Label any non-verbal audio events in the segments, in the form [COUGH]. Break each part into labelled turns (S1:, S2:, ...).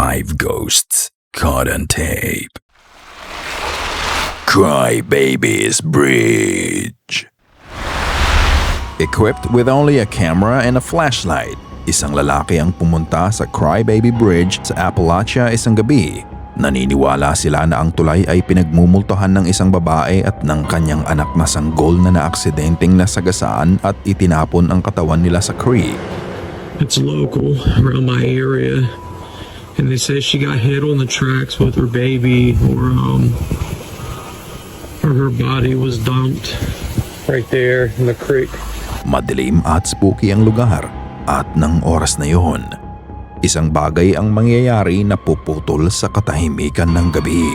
S1: Five ghosts caught on tape. Cry Babies Bridge. Equipped with only a camera and a flashlight, isang lalaki ang pumunta sa Crybaby Bridge sa Appalachia isang gabi. Naniniwala sila na ang tulay ay pinagmumultohan ng isang babae at ng kanyang anak na sanggol na naaksidenteng nasagasaan at itinapon ang katawan nila sa creek.
S2: It's local around my area. And they say she got hit on the tracks with her baby or um or her body was dumped right there in the creek.
S1: Madilim at spooky ang lugar at ng oras na yon. Isang bagay ang mangyayari na puputol sa katahimikan ng gabi.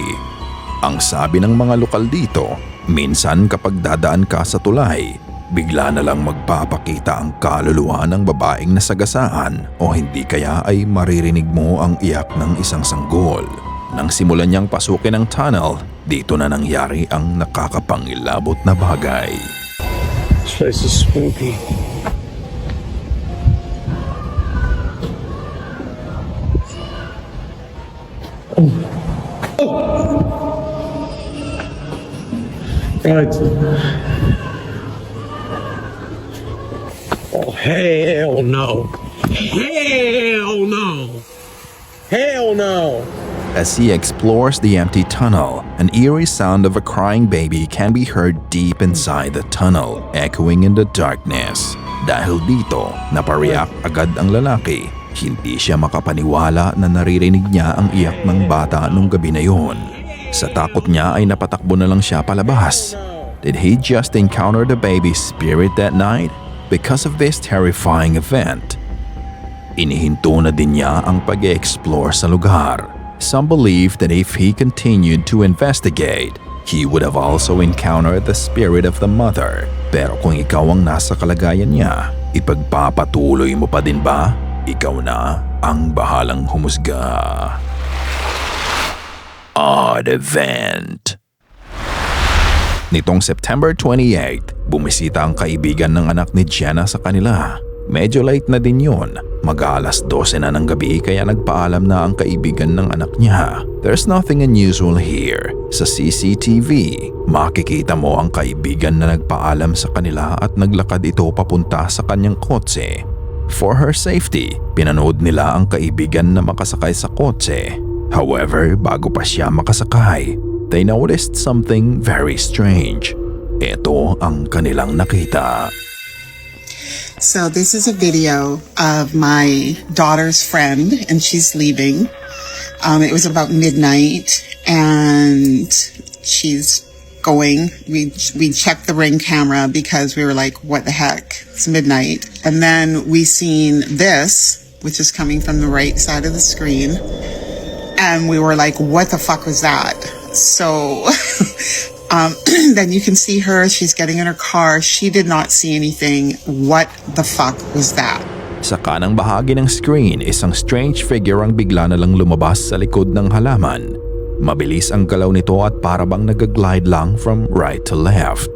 S1: Ang sabi ng mga lokal dito, minsan kapag dadaan ka sa tulay, bigla na lang magpapakita ang kaluluwa ng babaeng nasagasaan o hindi kaya ay maririnig mo ang iyak ng isang sanggol. Nang simulan niyang pasukin ang tunnel, dito na nangyari ang nakakapangilabot na bagay.
S2: This is spooky. Right. Oh hell no. Hell no. Hell no.
S1: As he explores the empty tunnel, an eerie sound of a crying baby can be heard deep inside the tunnel, echoing in the darkness. Dahil dito, napariyak agad ang lalaki. Hindi siya makapaniwala na naririnig niya ang iyak ng bata nung gabi na yun. Sa takot niya ay napatakbo na lang siya palabas. Did he just encounter the baby's spirit that night? Because of this terrifying event, Inihinto na din niya ang pag-explore sa lugar. Some believe that if he continued to investigate, he would have also encountered the spirit of the mother. Pero kung ikaw ang nasa kalagayan niya, ipagpapatuloy mo pa din ba? Ikaw na ang bahalang humusga. Odd Event Nitong September 28, bumisita ang kaibigan ng anak ni Jenna sa kanila. Medyo late na din yun. Mag-aalas 12 na ng gabi kaya nagpaalam na ang kaibigan ng anak niya. There's nothing unusual here. Sa CCTV, makikita mo ang kaibigan na nagpaalam sa kanila at naglakad ito papunta sa kanyang kotse. For her safety, pinanood nila ang kaibigan na makasakay sa kotse. However, bago pa siya makasakay, they noticed something very strange. Ito ang kanilang nakita.
S3: So this is a video of my daughter's friend, and she's leaving. Um, it was about midnight, and she's going. We we checked the ring camera because we were like, "What the heck? It's midnight." And then we seen this, which is coming from the right side of the screen, and we were like, "What the fuck was that?" So. [LAUGHS] Um, [CLEARS THROAT] then you can see her. She's getting in her car. She did not see anything. What the fuck was that?
S1: Sa kanang bahagi ng screen, isang strange figure ang bigla na lang lumabas sa likod ng halaman. Mabilis ang galaw nito at parabang nag-glide lang from right to left.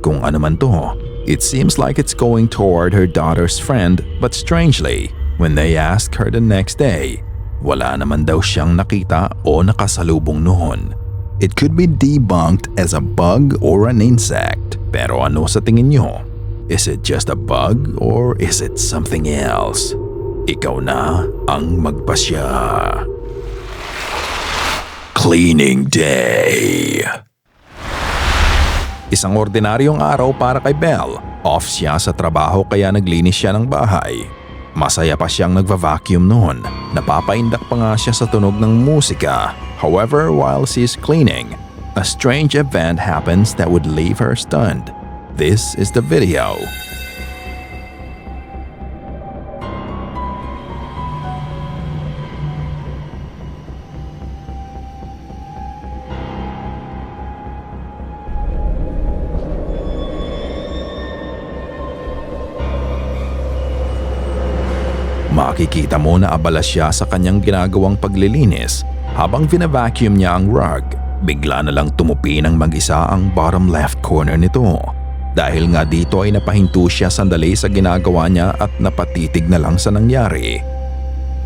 S1: Kung ano man to, it seems like it's going toward her daughter's friend but strangely, when they asked her the next day, wala naman daw siyang nakita o nakasalubong noon. It could be debunked as a bug or an insect. Pero ano sa tingin nyo? Is it just a bug or is it something else? Ikaw na ang magpasya. Cleaning Day Isang ordinaryong araw para kay Belle. Off siya sa trabaho kaya naglinis siya ng bahay. Masaya pa siyang nagva-vacuum noon. Napapaindak pa nga siya sa tunog ng musika. However, while she's cleaning, a strange event happens that would leave her stunned. This is the video. Makikita mo na abala siya sa kanyang ginagawang paglilinis habang vinavacuum niya ang rug. Bigla na lang tumupi ng mag-isa ang bottom left corner nito. Dahil nga dito ay napahinto siya sandali sa ginagawa niya at napatitig na lang sa nangyari.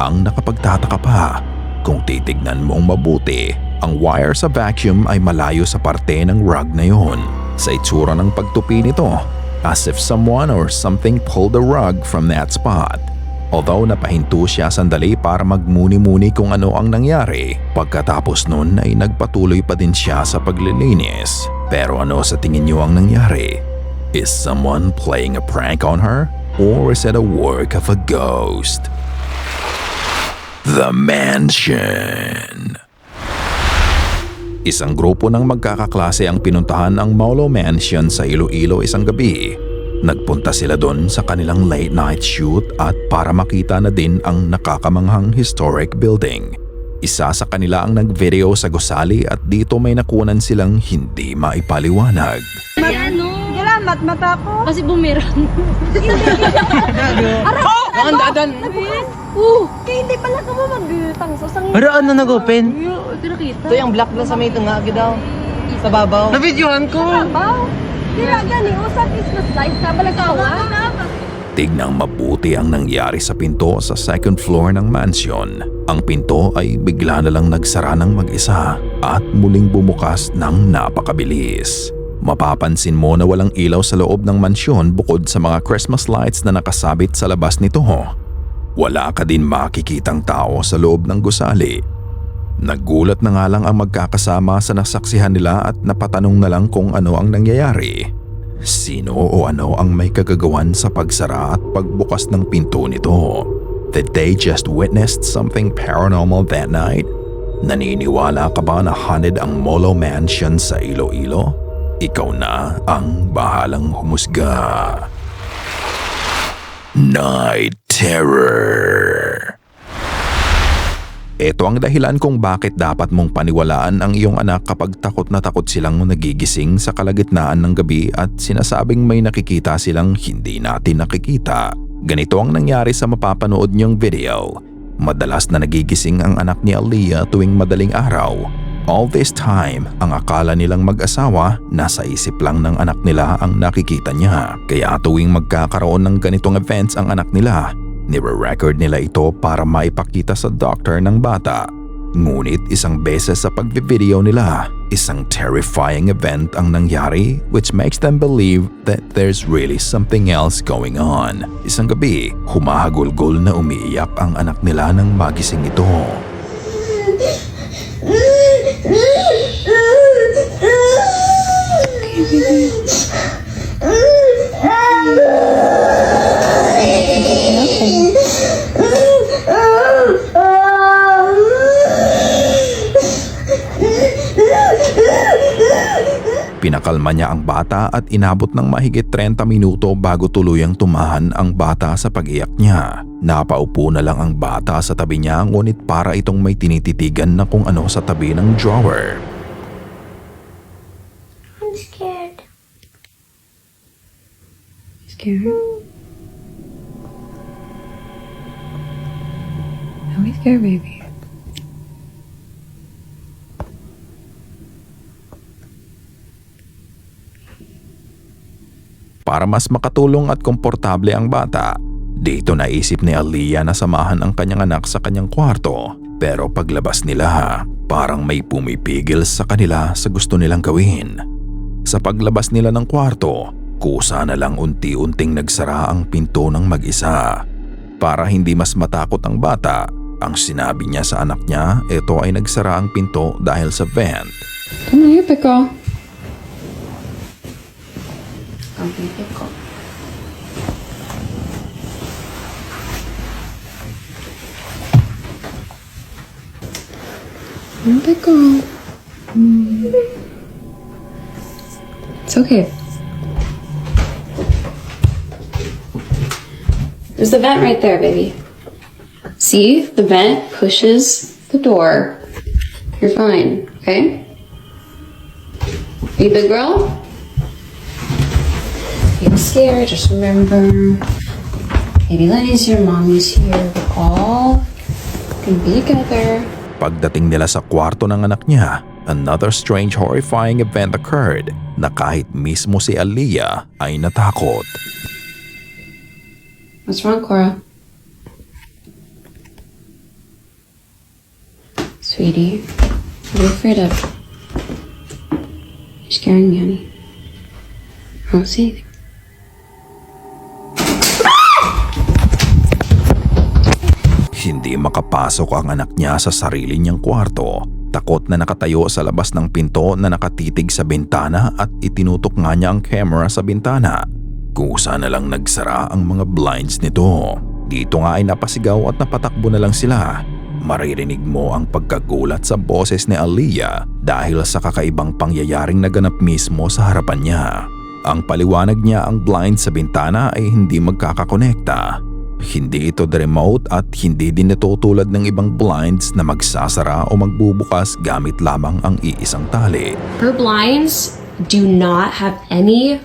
S1: Ang nakapagtataka pa, Kung titignan mong mabuti, ang wire sa vacuum ay malayo sa parte ng rug na yon. Sa itsura ng pagtupi nito, as if someone or something pulled the rug from that spot. Although napahinto siya sandali para magmuni-muni kung ano ang nangyari, pagkatapos nun ay nagpatuloy pa din siya sa paglilinis. Pero ano sa tingin niyo ang nangyari? Is someone playing a prank on her? Or is it a work of a ghost? The Mansion Isang grupo ng magkakaklase ang pinuntahan ang Molo Mansion sa Iloilo isang gabi. Nagpunta sila doon sa kanilang late night shoot at para makita na din ang nakakamanghang historic building. Isa sa kanila ang nag-video sa gusali at dito may nakunan silang hindi maipaliwanag.
S4: Ayan, no?
S5: Salamat mata ko.
S4: Kasi bumirang.
S5: Oh, ang dadan.
S4: Uh, kaya hindi pala ka mo mag-tang sa sang
S5: Pero ano nag-open? Ito yung black na sa may tunga daw. Sa babaw. Na-videohan ko.
S4: Babaw. Dira gani, usap is na slice na balag ka
S1: Tignang mabuti ang nangyari sa pinto sa second floor ng mansion. Ang pinto ay bigla na lang nagsara ng mag-isa at muling bumukas ng napakabilis. Mapapansin mo na walang ilaw sa loob ng mansyon bukod sa mga Christmas lights na nakasabit sa labas nito. Wala ka din makikitang tao sa loob ng gusali. Naggulat na nga lang ang magkakasama sa nasaksihan nila at napatanong na lang kung ano ang nangyayari. Sino o ano ang may kagagawan sa pagsara at pagbukas ng pinto nito? Did they just witnessed something paranormal that night? Naniniwala ka ba na haunted ang Molo Mansion sa Iloilo? Ikaw na ang bahalang humusga. Night Terror ito ang dahilan kung bakit dapat mong paniwalaan ang iyong anak kapag takot na takot silang nagigising sa kalagitnaan ng gabi at sinasabing may nakikita silang hindi natin nakikita. Ganito ang nangyari sa mapapanood niyong video. Madalas na nagigising ang anak ni Aliyah tuwing madaling araw. All this time, ang akala nilang mag-asawa, nasa isip lang ng anak nila ang nakikita niya. Kaya tuwing magkakaroon ng ganitong events ang anak nila, Nire-record nila ito para maipakita sa doctor ng bata. Ngunit isang beses sa pagbivideo nila, isang terrifying event ang nangyari which makes them believe that there's really something else going on. Isang gabi, humahagulgol na umiiyak ang anak nila nang magising ito. Pinakalma niya ang bata at inabot ng mahigit 30 minuto bago tuluyang tumahan ang bata sa pag-iyak niya. Napaupo na lang ang bata sa tabi niya ngunit para itong may tinititigan na kung ano sa tabi ng drawer.
S6: I'm scared.
S7: Scared? Don't be scared, baby.
S1: Para mas makatulong at komportable ang bata, dito naisip ni Aliyah na samahan ang kanyang anak sa kanyang kwarto. Pero paglabas nila, parang may pumipigil sa kanila sa gusto nilang gawin. Sa paglabas nila ng kwarto, kusa na lang unti-unting nagsara ang pinto ng mag-isa. Para hindi mas matakot ang bata, ang sinabi niya sa anak niya, ito ay nagsara ang pinto dahil sa vent.
S7: Come here, Pickle. Here, Pickle. Come, Pickle. Mm. It's okay. There's the vent right there, baby. See? The vent pushes the door. You're fine, okay? Are you big girl? You're scared, just remember. Baby Lenny's here, mommy's here. We all can be together.
S1: Pagdating nila sa kwarto ng anak niya, another strange horrifying event occurred na kahit mismo si Aliyah ay natakot.
S7: What's wrong, Cora? Sweetie, what are you afraid of? You're scaring me, honey. I don't see anything.
S1: Hindi makapasok ang anak niya sa sarili niyang kwarto. Takot na nakatayo sa labas ng pinto na nakatitig sa bintana at itinutok nga niya ang camera sa bintana. Kusa na lang nagsara ang mga blinds nito. Dito nga ay napasigaw at napatakbo na lang sila. Maririnig mo ang pagkagulat sa boses ni Aliyah dahil sa kakaibang pangyayaring naganap mismo sa harapan niya. Ang paliwanag niya ang blind sa bintana ay hindi magkakakonekta. Hindi ito remote at hindi din ito tulad ng ibang blinds na magsasara o magbubukas gamit lamang ang iisang tali.
S7: Her blinds do not have any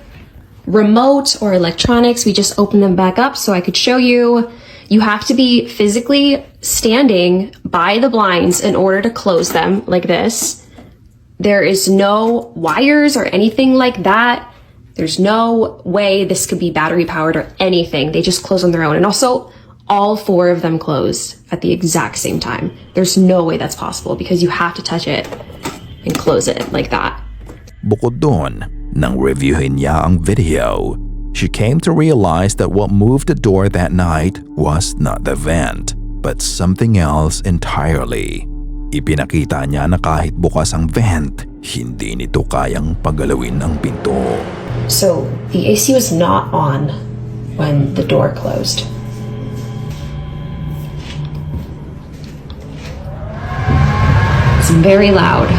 S7: remote or electronics. We just open them back up so I could show you. You have to be physically standing by the blinds in order to close them like this. There is no wires or anything like that. There's no way this could be battery powered or anything. They just close on their own. And also, all four of them close at the exact same time. There's no way that's possible because you have to touch it and close it like that.
S1: Bukod doon, nang reviewin niya ang video, she came to realize that what moved the door that night was not the vent, but something else entirely. Ipinakita niya na kahit bukas ang vent, hindi nito kayang pagalawin ang pinto.
S7: So the AC was not on when the door closed. It's very loud.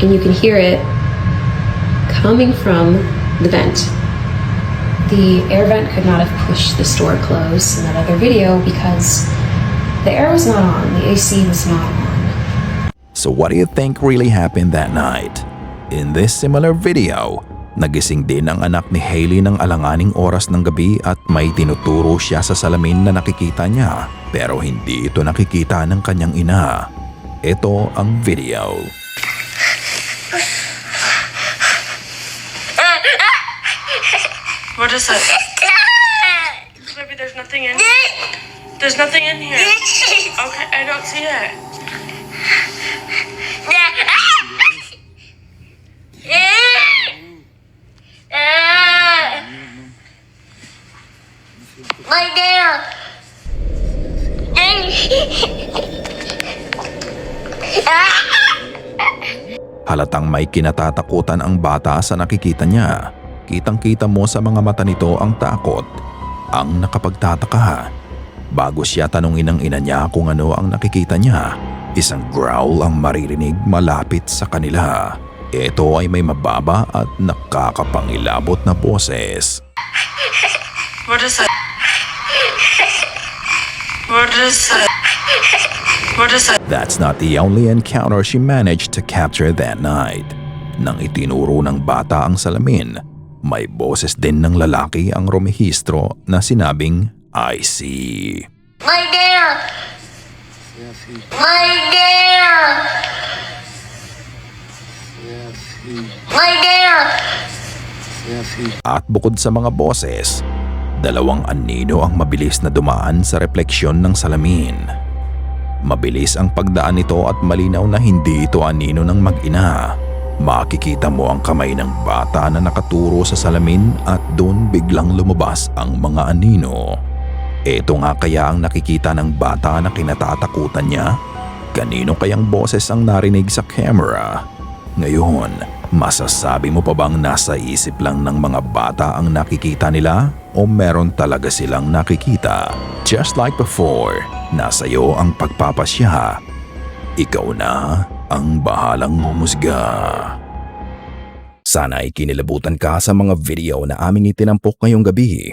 S7: And you can hear it coming from the vent. The air vent could not have pushed this door closed in that other video because the air was not on, the AC was not on.
S1: So what do you think really happened that night? In this similar video, nagising din ang anak ni Hailey ng alanganing oras ng gabi at may tinuturo siya sa salamin na nakikita niya pero hindi ito nakikita ng kanyang ina. Ito ang video.
S6: What is it? Baby, there's nothing in here. There's nothing in here. [LAUGHS] Okay, I don't see it.
S8: My nail.
S1: Halatang may kinatatakutan ang bata sa nakikita niya. Kitang-kita mo sa mga mata nito ang takot. Ang nakapagtataka. Bago siya tanungin ng ina niya kung ano ang nakikita niya, isang growl ang maririnig malapit sa kanila. Ito ay may mababa at nakakapangilabot na boses.
S6: What is it? What is it? What is it?
S1: That's not the only encounter she managed to capture that night. Nang itinuro ng bata ang salamin, may boses din ng lalaki ang rumehistro na sinabing, I see.
S8: My nail. My nail. My nail.
S1: At bukod sa mga boses, dalawang anino ang mabilis na dumaan sa refleksyon ng salamin. Mabilis ang pagdaan nito at malinaw na hindi ito anino ng mag-ina. Makikita mo ang kamay ng bata na nakaturo sa salamin at doon biglang lumabas ang mga anino. Ito nga kaya ang nakikita ng bata na kinatatakutan niya? Kanino kayang boses ang narinig sa camera? Ngayon, masasabi mo pa bang nasa isip lang ng mga bata ang nakikita nila o meron talaga silang nakikita? Just like before, nasa iyo ang pagpapasya. Ikaw na ang bahalang humusga. Sana ay kinilabutan ka sa mga video na aming itinampok ngayong gabi.